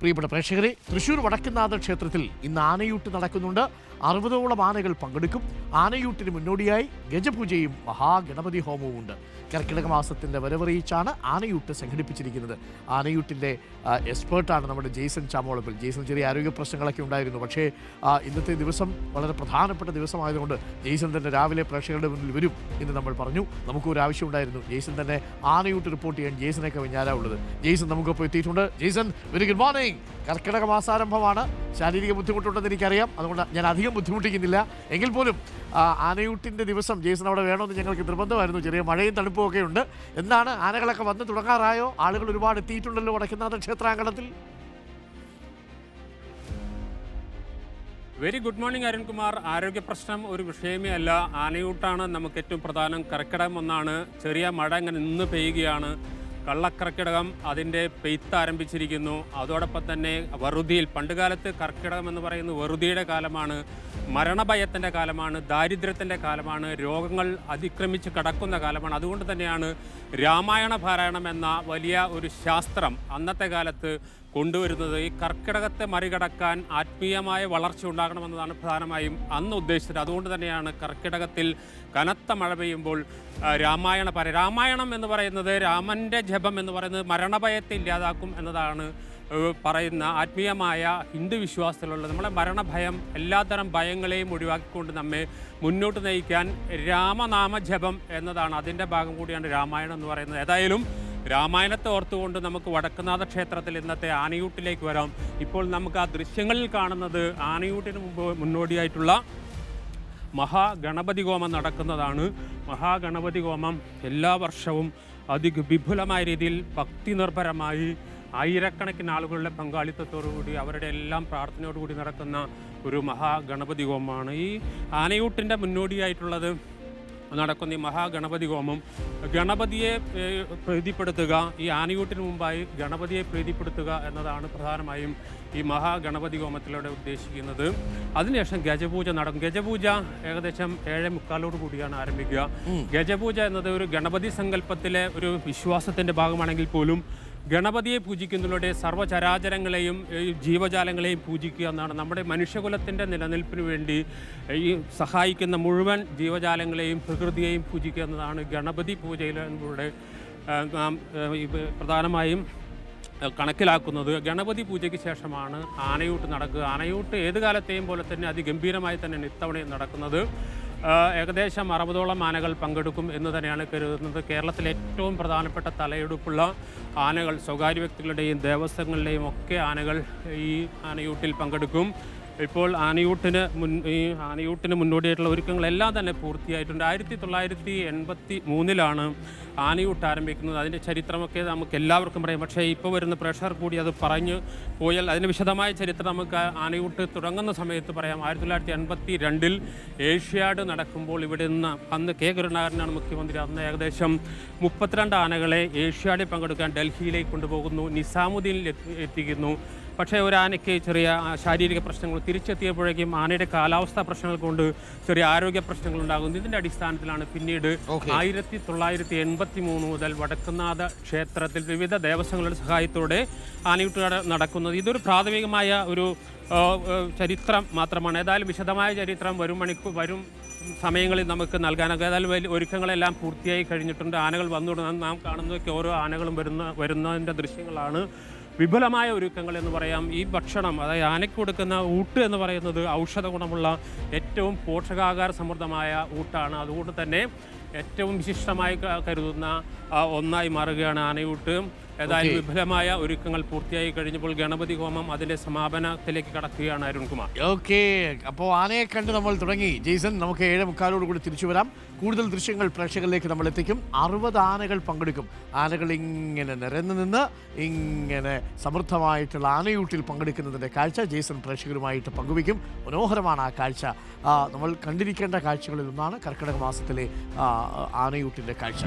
പ്രിയപ്പെട്ട പ്രേക്ഷകരെ തൃശൂർ വടക്കുന്നാഥ ക്ഷേത്രത്തിൽ ഇന്ന് ആനയൂട്ട് നടക്കുന്നുണ്ട്. അറുപതോളം ആനകൾ പങ്കെടുക്കും. ആനയൂട്ടിന് മുന്നോടിയായി ഗജപൂജയും മഹാഗണപതി ഹോമവും ഉണ്ട്. കർക്കിടക മാസത്തിന്റെ വരവറിയിച്ചാണ് ആനയൂട്ട് സംഘടിപ്പിച്ചിരിക്കുന്നത്. ആനയൂട്ടിന്റെ എക്സ്പേർട്ടാണ് നമ്മുടെ ജെയ്സൺ ചാമോളപ്പിൽ ജെയ്സൺ ചെറിയ ആരോഗ്യ പ്രശ്നങ്ങളൊക്കെ ഉണ്ടായിരുന്നു. പക്ഷേ ഇന്നത്തെ ദിവസം വളരെ പ്രധാനപ്പെട്ട ദിവസമായതുകൊണ്ട് ജെയ്സൺ തന്നെ രാവിലെ പ്രേക്ഷകരുടെ മുന്നിൽ വരും എന്ന് നമ്മൾ പറഞ്ഞു. നമുക്കൊരു ആവശ്യം ഉണ്ടായിരുന്നു. ജെയ്സൺ തന്നെ ആനയൂട്ട് റിപ്പോർട്ട് ചെയ്യാൻ ജെയ്സനൊക്കെ കവിഞ്ഞാരാ ഉള്ളത്. ജെയ്സൺ നമുക്കൊപ്പം എത്തിയിട്ടുണ്ട്. ജെയ്സൺ വെരി ഗുഡ് മോർണിംഗ് കർക്കിടക മാസാരംഭമാണ്. ശാരീരിക ബുദ്ധിമുട്ടുണ്ടെന്ന് എനിക്കറിയാം. അതുകൊണ്ട് ഞാൻ അധികം ബുദ്ധിമുട്ടിക്കുന്നില്ല. എങ്കിൽ പോലും ആനയൂട്ടിന്റെ ദിവസം ജെയ്സൺ അവിടെ വേണമെന്ന് ഞങ്ങൾക്ക് നിർബന്ധമായിരുന്നു. ചെറിയ മഴയും തണുപ്പും ഒക്കെ ഉണ്ട്. എന്താണ്? ആനകളൊക്കെ വന്ന് തുടങ്ങാറായോ? ആളുകൾ ഒരുപാട് എത്തിയിട്ടുണ്ടല്ലോ Vadakkunnatha ക്ഷേത്രാങ്കണത്തിൽ. Very good morning Arunkumar. ആരോഗ്യ പ്രശ്നം ഒരു വിഷയമേ അല്ല. ആനയൂട്ടാണ് നമുക്ക് ഏറ്റവും പ്രധാനം. കർക്കിടകം ഒന്നാണ്. ചെറിയ മഴ അങ്ങനെ നിന്ന് പെയ്യുകയാണ്. കള്ളക്കർക്കിടകം അതിന്റെ പെയ്ത്ത് ആരംഭിച്ചിരിക്കുന്നു. അതോടൊപ്പം തന്നെ വറുതിയിൽ പണ്ടുകാലത്ത് കർക്കിടകം എന്ന് പറയുന്നത് വറുതിയുടെ കാലമാണ്. മരണഭയത്തിന്റെ കാലമാണ് ദാരിദ്ര്യത്തിന്റെ കാലമാണ് രോഗങ്ങൾ അതിക്രമിച്ച് കടക്കുന്ന കാലമാണ്. അതുകൊണ്ട് തന്നെയാണ് രാമായണ പാരായണം എന്ന വലിയ ഒരു ശാസ്ത്രം അന്നത്തെ കാലത്ത് കൊണ്ടുവരുന്നത്. ഈ കർക്കിടകത്തെ മറികടക്കാൻ ആത്മീയമായ വളർച്ച ഉണ്ടാകണമെന്നതാണ് പ്രധാനമായും അന്ന് ഉദ്ദേശിച്ചത്. അതുകൊണ്ട് തന്നെയാണ് കർക്കിടകത്തിൽ കനത്ത മഴ പെയ്യുമ്പോൾ രാമായണ പാര രാമായണം എന്ന് പറയുന്നത് രാമന്റെ ജപം എന്ന് പറയുന്നത് മരണഭയത്തെ ഇല്ലാതാക്കും എന്നതാണ് പറയുന്ന ആത്മീയമായ ഹിന്ദു വിശ്വാസത്തിലുള്ള നമ്മുടെ മരണഭയം എല്ലാത്തരം ഭയങ്ങളെയും ഒഴിവാക്കിക്കൊണ്ട് നമ്മെ മുന്നോട്ട് നയിക്കാൻ രാമനാമ ജപം എന്നതാണ് അതിന്റെ ഭാഗം കൂടിയാണ് രാമായണം എന്ന് പറയുന്നത്. ഏതായാലും രാമായണത്തെ ഓർത്തുകൊണ്ട് നമുക്ക് വടക്കുന്നാഥ ക്ഷേത്രത്തിൽ ഇന്നത്തെ ആനയൂട്ടിലേക്ക് വരാം. ഇപ്പോൾ നമുക്ക് ആ ദൃശ്യങ്ങളിൽ കാണുന്നത് ആനയൂട്ടിന് മുമ്പ് മുന്നോടിയായിട്ടുള്ള മഹാഗണപതി ഹോമം നടക്കുന്നതാണ്. മഹാഗണപതി ഹോമം എല്ലാ വർഷവും അതിവിപുലമായ രീതിയിൽ ഭക്തി നിർഭരമായി ആയിരക്കണക്കിന് ആളുകളുടെ പങ്കാളിത്തത്തോടുകൂടി അവരുടെ എല്ലാം പ്രാർത്ഥനയോടുകൂടി നടക്കുന്ന ഒരു മഹാഗണപതി ഹോമമാണ്. ഈ ആനയൂട്ടിന്റെ മുന്നോടിയായിട്ടുള്ളത് നടക്കുന്ന ഈ മഹാഗണപതി ഹോമം. ഗണപതിയെ പ്രീതിപ്പെടുത്തുക ഈ ആനയൂട്ടിന് മുമ്പായി ഗണപതിയെ പ്രീതിപ്പെടുത്തുക എന്നതാണ് പ്രധാനമായും ഈ മഹാഗണപതി ഹോമത്തിലൂടെ ഉദ്ദേശിക്കുന്നത്. അതിനുശേഷം ഗജപൂജ നടക്കും. ഗജപൂജ ഏകദേശം ഏഴ് മുക്കാലോട് കൂടിയാണ് ആരംഭിക്കുക. ഗജപൂജ എന്നത് ഒരു ഗണപതി സങ്കല്പത്തിലെ ഒരു വിശ്വാസത്തിന്റെ ഭാഗമാണെങ്കിൽ പോലും ഗണപതിയെ പൂജിക്കുന്നതിലൂടെ സർവചരാചരങ്ങളെയും ജീവജാലങ്ങളെയും പൂജിക്കുക എന്നാണ് നമ്മുടെ മനുഷ്യകുലത്തിന്റെ നിലനിൽപ്പിന് വേണ്ടി ഈ സഹായിക്കുന്ന മുഴുവൻ ജീവജാലങ്ങളെയും പ്രകൃതിയെയും പൂജിക്കുക എന്നതാണ് ഗണപതി പൂജയിലൂടെ നാം പ്രധാനമായും കണക്കിലാക്കുന്നത്. ഗണപതി പൂജയ്ക്ക് ശേഷമാണ് ആനയൂട്ട് നടക്കുക. ആനയൂട്ട് ഏത് കാലത്തെയും പോലെ തന്നെ അതിഗംഭീരമായി തന്നെയാണ് ഇത്തവണയും നടക്കുന്നത്. ഏകദേശം അറുപതോളം ആനകൾ പങ്കെടുക്കും എന്ന് തന്നെയാണ് കരുതുന്നത്. കേരളത്തിലെ ഏറ്റവും പ്രധാനപ്പെട്ട തലയെടുപ്പുള്ള ആനകൾ സ്വകാര്യ വ്യക്തികളുടെയും ദേവസ്വങ്ങളുടെയും ഒക്കെ ആനകൾ ഈ ആനയൂട്ടിൽ പങ്കെടുക്കും. ഇപ്പോൾ ആനയൂട്ടിന് മുൻ ഈ ആനയൂട്ടിന് മുന്നോടിയായിട്ടുള്ള ഒരുക്കങ്ങളെല്ലാം തന്നെ പൂർത്തിയായിട്ടുണ്ട്. ആയിരത്തി തൊള്ളായിരത്തി എൺപത്തി മൂന്നിലാണ് ആനയൂട്ട് ആരംഭിക്കുന്നത്. അതിന്റെ ചരിത്രമൊക്കെ നമുക്ക് എല്ലാവർക്കും പറയാം. പക്ഷേ ഇപ്പോൾ വരുന്ന പ്രഷർ കൂടി അത് പറഞ്ഞു പോയാൽ അതിന് വിശദമായ ചരിത്രം നമുക്ക് ആനയൂട്ട് തുടങ്ങുന്ന സമയത്ത് പറയാം. ആയിരത്തി തൊള്ളായിരത്തി എൺപത്തി രണ്ടിൽ ഏഷ്യാഡ് നടക്കുമ്പോൾ ഇവിടെ നിന്ന് അന്ന് കെ കരുണാകരനാണ് മുഖ്യമന്ത്രി. അന്ന് ഏകദേശം മുപ്പത്തിരണ്ട് ആനകളെ ഏഷ്യാഡിൽ പങ്കെടുക്കാൻ ഡൽഹിയിലേക്ക് കൊണ്ടുപോകുന്നു. നിസാമുദ്ദീനിൽ എത്തി- എത്തിക്കുന്നു. പക്ഷേ ഒരു ആനയ്ക്ക് ചെറിയ ശാരീരിക പ്രശ്നങ്ങൾ തിരിച്ചെത്തിയപ്പോഴേക്കും ആനയുടെ കാലാവസ്ഥാ പ്രശ്നങ്ങൾ കൊണ്ട് ചെറിയ ആരോഗ്യ പ്രശ്നങ്ങൾ ഉണ്ടാകുന്നു. ഇതിന്റെ അടിസ്ഥാനത്തിലാണ് പിന്നീട്. ആയിരത്തി തൊള്ളായിരത്തി എൺപത്തി മൂന്ന് മുതൽ വടക്കുന്നാഥ ക്ഷേത്രത്തിൽ വിവിധ ദേവസ്വങ്ങളുടെ സഹായത്തോടെ ആനയൂട്ട് നടക്കുന്നത്. ഇതൊരു പ്രാഥമികമായ ഒരു ചരിത്രം മാത്രമാണ്. ഏതായാലും വിശദമായ ചരിത്രം വരും മണിക്കൂർ വരും സമയങ്ങളിൽ നമുക്ക് നൽകാനൊക്കെ ഏതായാലും ഒരുക്കങ്ങളെല്ലാം പൂർത്തിയായി കഴിഞ്ഞിട്ടുണ്ട്. ആനകൾ വന്നു നാം കാണുന്നതൊക്കെ ഓരോ ആനകളും വരുന്ന വരുന്നതിന്റെ ദൃശ്യങ്ങളാണ്. വിപുലമായ ഒരുക്കങ്ങൾ എന്ന് പറയാം. ഈ ഭക്ഷണം അതായത് ആനയ്ക്ക് കൊടുക്കുന്ന ഊട്ട് എന്ന് പറയുന്നത് ഔഷധ ഗുണമുള്ള ഏറ്റവും പോഷകാഹാര സമൃദ്ധമായ ഊട്ടാണ്. അതുകൊണ്ട് തന്നെ ഏറ്റവും വിശിഷ്ടമായി കരുതുന്ന ഒന്നായി മാറുകയാണ് ആനയൂട്ട്. ഏതായാലും വിപുലമായ ഒരുക്കങ്ങൾ പൂർത്തിയായി കഴിഞ്ഞപ്പോൾ ഗണപതി ഹോമം അതിന്റെ സമാപനത്തിലേക്ക് കടക്കുകയാണ് അരുൺകുമാർ. ഓക്കെ. അപ്പോൾ ആനയെ കണ്ട് നമ്മൾ തുടങ്ങി. ജെയ്സൺ നമുക്ക് ഏഴ് മുക്കാലോട് കൂടി തിരിച്ചു വരാം. കൂടുതൽ ദൃശ്യങ്ങൾ പ്രേക്ഷകരിലേക്ക് നമ്മൾ എത്തിക്കും. അറുപത് ആനകൾ പങ്കെടുക്കും. ആനകൾ ഇങ്ങനെ നിരന്നു നിന്ന് ഇങ്ങനെ സമൃദ്ധമായിട്ടുള്ള ആനയൂട്ടിൽ പങ്കെടുക്കുന്നതിന്റെ കാഴ്ച ജെയ്സൺ പ്രേക്ഷകരുമായിട്ട് പങ്കുവയ്ക്കും. മനോഹരമാണ് ആ കാഴ്ച. നമ്മൾ കണ്ടിരിക്കേണ്ട കാഴ്ചകളിൽ ഒന്നാണ് കർക്കിടക മാസത്തിലെ ആനയൂട്ടിന്റെ കാഴ്ച.